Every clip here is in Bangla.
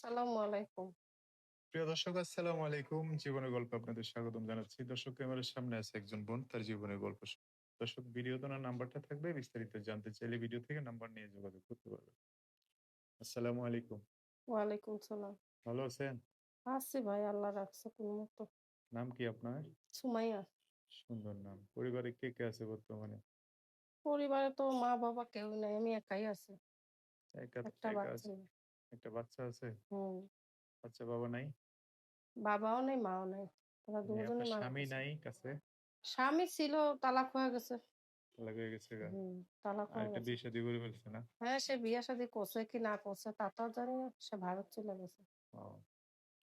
আসসালামু আলাইকুম। প্রিয় দর্শক আসসালামু আলাইকুম। জীবনের গল্পে আপনাদের স্বাগতম জানাচ্ছি। দর্শক ক্যামেরার সামনে আছে একজন বোন তার জীবনের গল্প দর্শক ভিডিওতে ওনার নাম্বারটা থাকবে বিস্তারিত জানতে চাইলে ভিডিও থেকে নাম্বার নিয়ে যোগাযোগ করতে পারবেন। আসসালামু আলাইকুম। ওয়ালাইকুম সালাম। ভালো আছেন? আছি ভাই আল্লাহ রাখছে কোনমতো। নাম কি আপনার? সুমাইয়া। সুন্দর নাম। পরিবারে কে, কে আছে বর্তমানে? পরিবারে তো মা-বাবা কেউ নাই। আমি একাই আছি। একা একটা বাচ্চা। একটা বাচ্চা আছে? হুম। বাচ্চা বাবা নাই? বাবাও নেই, মাও নেই। তারা দুজনই মারা স্বামী নাই কাছে? স্বামী ছিল তালাক হয়ে গেছে। তালাক হয়ে গেছে হুম, তালাক হয়ে গেছে। বিয়ে শাদী করে ফেলছে না? হ্যাঁ, সে বিয়ে-শাদী করছে কি না করছে তা তো জানি না। সে ভারত চলে গেছে। ও।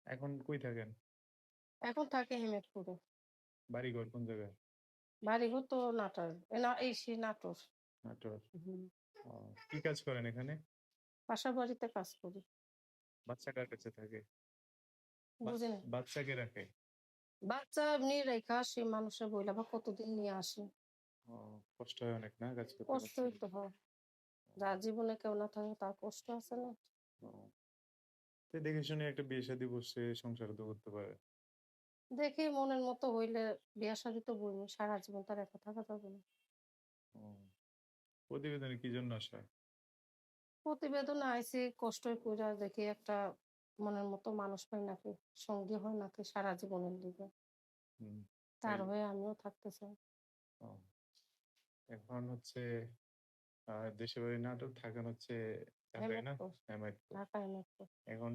এখন কই থাকেন? এখন থাকে হেমেদপুরে। বাড়িঘর কোন জায়গায়? বাড়িঘর তো নাটোর। না এই সে নাটোর। নাটোর। কি কাজ করেন এখানে? বাসা বাড়িতে কাজ করি। বাচ্চা কার কাছে থাকে? বুঝি নাই। বাচ্চা কে রাখে? বাচ্চা এমনি রাইখা আসি মানুষে বইলা বা কতদিন নিয়ে আসি। কষ্ট হয় অনেক না কাজ করতে বাচ্চাদের? তো হয়। যার জীবনে কেউ না থাকে তার কষ্ট আছে না? তো দেখে শুনে একটা বিয়ে শাদী বসছে সংসার তো করতে পারে। দেখি মনের মতো হইলে বিয়া-শাদী তো বইনি। সারা জীবন তো আর একা থাকা যাবে না। প্রতিবেদনে কি জন্য আসা? প্রতিবেদনে আইছি কষ্টই কইরা দেখি একটা মনের মতো মানুষ পাই নাকি, সঙ্গী হয় নাকি সারা জীবনের লিগে। তার হয়ে আমিও থাকতে চাই। এখন হচ্ছে আ দেশের বাড়ি নাটোর থাকেন হচ্ছে। এখন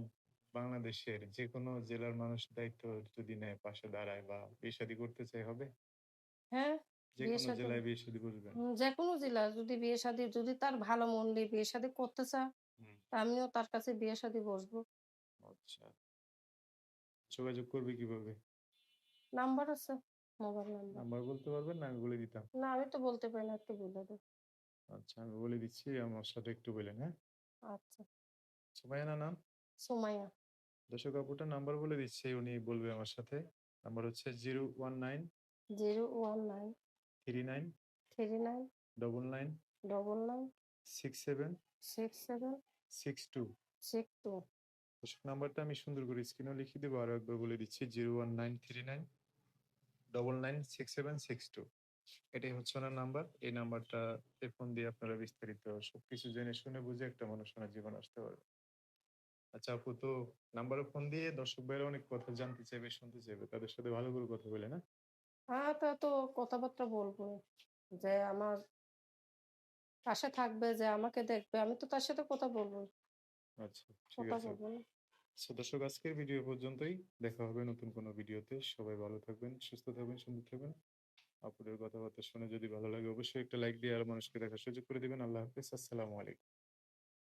বাংলাদেশের যেকোনো জেলার মানুষ দায়িত্ব যদি নেয় পাশে দাঁড়ায় বা বিয়ে করতে চাই হবে? হ্যাঁ, যেকোনো বিয়ে-শাদী জেলায় বিয়ে শাদী যদি যদি তার ভালো মন দিয়ে বিয়ে-শাদী করতে চায়, তা আমিও তার কাছে বিয়ে-শাদী বসবো। আচ্ছা। যোগাযোগ করবে কীভাবে? নাম্বার আছে, মোবাইল নাম্বার। নাম্বার বলতে পারবেন না আমি বলে দিতাম? না আমি তো বলতে পারি না, একটু বইলা দেন। আচ্ছা আমি বলে দিচ্ছি আমার সাথে একটু বলেন, হ্যাঁ? আচ্ছা। সুমাইয়া না নাম? সুমাইয়া। দর্শক আপুটার নাম্বার বলে দিচ্ছি উনি বলবে আমার সাথে। নাম্বার হচ্ছে 019 019 39 39 99 99 67 67 62 62 দর্শক নাম্বারটা আমি সুন্দর করে স্ক্রিনেও লিখে দেবো আরও একবার বলে দিচ্ছি 01939 99 67 62 এটাই হচ্ছে ওনার নাম্বার। এই নাম্বারটাতে ফোন দিয়ে আপনারা বিস্তারিত সবকিছু জেনে শুনে বুঝে একটা মানুষ ওনার জীবনে আসতে পারবে। আচ্ছা আপু তো নাম্বারে ফোন দিয়ে দর্শক ভাইরা অনেক কথা জানতে চাইবে, শুনতে চাইবে। তাদের সাথে ভালো করে কথা বলে না? হ্যাঁ, তা তো কথাবার্তা বলব। যে আমার পাশে থাকবে, যে আমাকে দেখবে। আমি তো তার সাথে কথা বলবোই। আচ্ছা, ঠিক কথা আছে। বলব না? সো দর্শক আজকের ভিডিও এ পর্যন্তই। দেখা হবে নতুন কোনো ভিডিওতে। সবাই ভালো থাকবেন, সুস্থ থাকবেন, সুন্দর থাকবেন। আপুদের কথাবার্তা শুনে যদি ভালো লাগে অবশ্যই একটা লাইক দিয়ে আরও মানুষকে দেখার সুযোগ করে দিবেন। আল্লাহ হাফেজ। আসসালামু আলাইকুম।